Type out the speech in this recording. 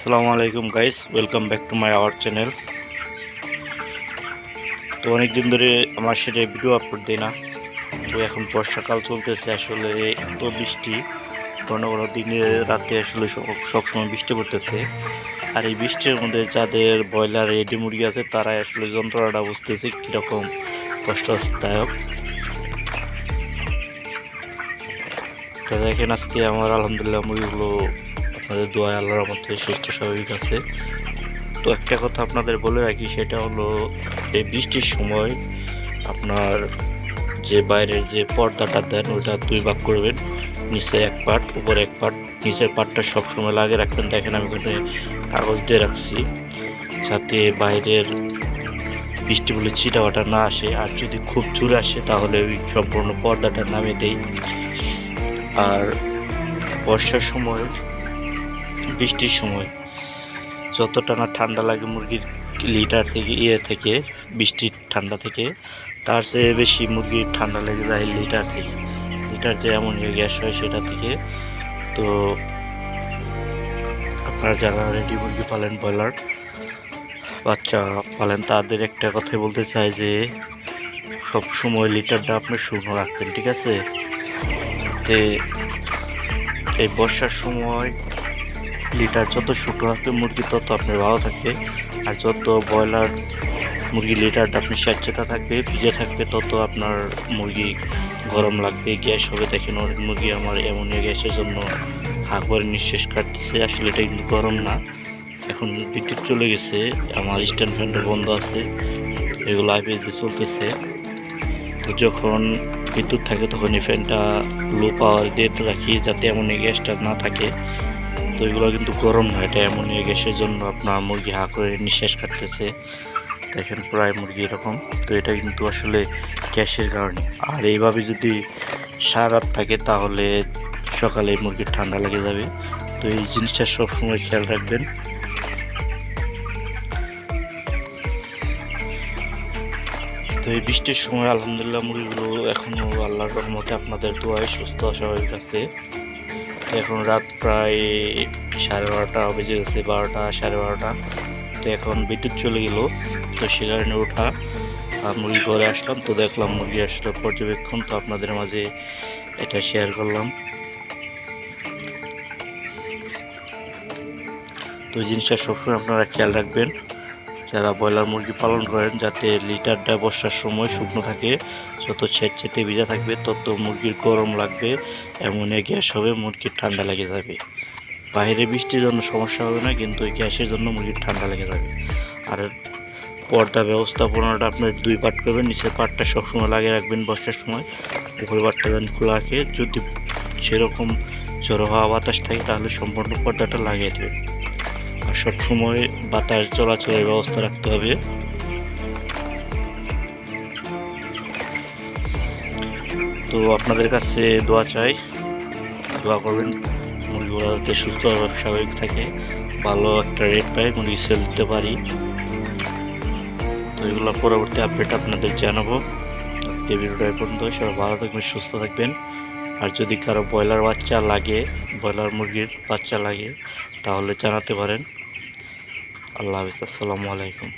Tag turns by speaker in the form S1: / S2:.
S1: আসসালামু আলাইকুম guys welcome back to my our channel তো অনেক দিন ধরে আমার সেটা ভিডিও আপলোড দিই না। তো এখন বর্ষাকাল চলতেছে, আসলে এত বৃষ্টি। ঘন ঘন দিনে রাতে আসলে সব- সবসময় বৃষ্টি পড়তেছে। আর এই বৃষ্টির মধ্যে যাদের ব্রয়লার রেডি মুরগি আছে, তারাই আসলে যন্ত্রণাটা বুঝতেছে কীরকম কষ্টদায়ক। তো দেখেন আজকে আমার আলহামদুলিল্লাহ মুরগিগুলো আপনাদের দোয়া আল্লাহর মধ্যে সুস্থ, স্বাভাবিক আছে। তো একটা কথা আপনাদের বলে রাখি, সেটা হলো এই বৃষ্টির সময় আপনার যে বাইরের যে পর্দাটা দেন, ওটা দুই ভাগ করবেন। নিচে এক পার্ট উপরে এক পার্ট নিচের পার্টটা সবসময় লাগে রাখবেন দেখেন আমি ওখানে কাগজ দিয়ে রাখছি, যাতে বাইরের বৃষ্টি বলে ছিটাওয়াটা না আসে। আর যদি খুব জোরে আসে, তাহলে ওই সম্পূর্ণ পর্দাটা নামিয়ে দেই। আর বর্ষার সময় বৃষ্টির সময় যতটা না ঠান্ডা লাগে মুরগির লিটার থেকে ইয়ে থেকে, বৃষ্টির ঠান্ডা থেকে, তার চেয়ে বেশি মুরগির ঠান্ডা লেগে যায় লিটার থেকে। লিটার যে এমন গ্যাস হয় সেটা থেকে। তো আপনারা যারা রেডি মুরগি পালেন, ব্রয়লার বাচ্চা পালেন, তাদের একটা কথাই বলতে চাই যে, সব সময় লিটারটা আপনি শুকনো রাখবেন, ঠিক আছে? এই বর্ষার সময় লিটার যত শুকনো থাকবে মুরগি তত আপনার ভালো থাকবে। আর যত ব্রয়লার মুরগি লিটারটা আপনি স্যাঁচেতা থাকবে, ভিজে থাকবে, তত আপনার মুরগি গরম লাগবে, গ্যাস হবে। দেখেন অনেক মুরগি আমার এমনিয়া গ্যাসের জন্য হা করে নিঃশ্বাস কাটতেছে। আসলে এটা কিন্তু গরম না। এখন বিদ্যুৎ চলে গেছে, আমার স্ট্যান্ড ফ্যানটা বন্ধ আছে, এগুলো আইপিএস দিয়ে চলতেছে। তো যখন বিদ্যুৎ থাকে তখন এই ফ্যানটা লো পাওয়ার দিয়ে রাখি, যাতে এমনি গ্যাসটা না থাকে। তো এগুলো কিন্তু গরম না, এটা অ্যামোনিয়া গ্যাসের জন্য আপনার মুরগি হা করে নিঃশ্বাস কাটতেছে। দেখেন প্রায় মুরগি এরকম, তো এটা কিন্তু আসলে গ্যাসের কারণে। আর এইভাবে যদি সারা থাকে, তাহলে সকালে মুরগির ঠান্ডা লেগে যাবে। তো এই জিনিসটা সবসময় খেয়াল রাখবেন। তো এই বৃষ্টির সময় আলহামদুলিল্লাহ মুরগিগুলো এখনও আল্লাহর রহমতে আপনাদের দোয়ায় সুস্থ স্বাভাবিক আছে। এখন রাত প্রায় সাড়ে বারোটা, বেজে গেছে বারোটা, সাড়ে বারোটা। তো এখন বিদ্যুৎ চলে গেল, তো সে কারণে ওঠা মুরগি ঘরে আসলাম, তো দেখলাম মুরগি আসলো পর্যবেক্ষণ, তো আপনাদের মাঝে এটা শেয়ার করলাম। তো জিনিসটা সবসময় আপনারা খেয়াল রাখবেন, যারা ব্রয়লার মুরগি পালন করেন, যাতে লিটারটা বর্ষার সময় শুকনো থাকে যত ছেঁচেতে ভিজা থাকবে, তত মুরগির গরম লাগবে, এমন গ্যাস হবে মুরগির ঠান্ডা লেগে যাবে। বাইরে বৃষ্টির জন্য সমস্যা হবে না, কিন্তু ওই গ্যাসের জন্য মুরগির ঠান্ডা লেগে যাবে। আর পর্দা ব্যবস্থাপনাটা আপনার দুই পার্ট করবেন, নিচের পাটটা সবসময় লাগিয়ে রাখবেন বর্ষার সময়। উপরের পাটটা যেন খোলা রাখে যদি সেরকম জড়ো হওয়া বাতাস থাকে, তাহলে সম্পূর্ণ পর্দাটা লাগিয়ে দেবেন। আর সবসময় বাতাস চলাচলের ব্যবস্থা রাখতে হবে। তো আপনাদের কাছে দোয়া চাই। দোয়া করবেন, মুরগিগুলো যাতে সুস্থ স্বাভাবিক থাকে। ভালো একটা রেট পাই, মুরগি সেল দিতে পারি। তো এগুলো পরবর্তী আপডেট আপনাদের জানাব। আজকে ভিডিওটা পর্যন্ত। সবাই ভালো থাকবেন, সুস্থ থাকবেন। আর যদি কারও ব্রয়লার বাচ্চা লাগে, ব্রয়লার মুরগির বাচ্চা লাগে, তাহলে জানাতে পারেন। আল্লাহ হাফিজ, আসসালামু আলাইকুম।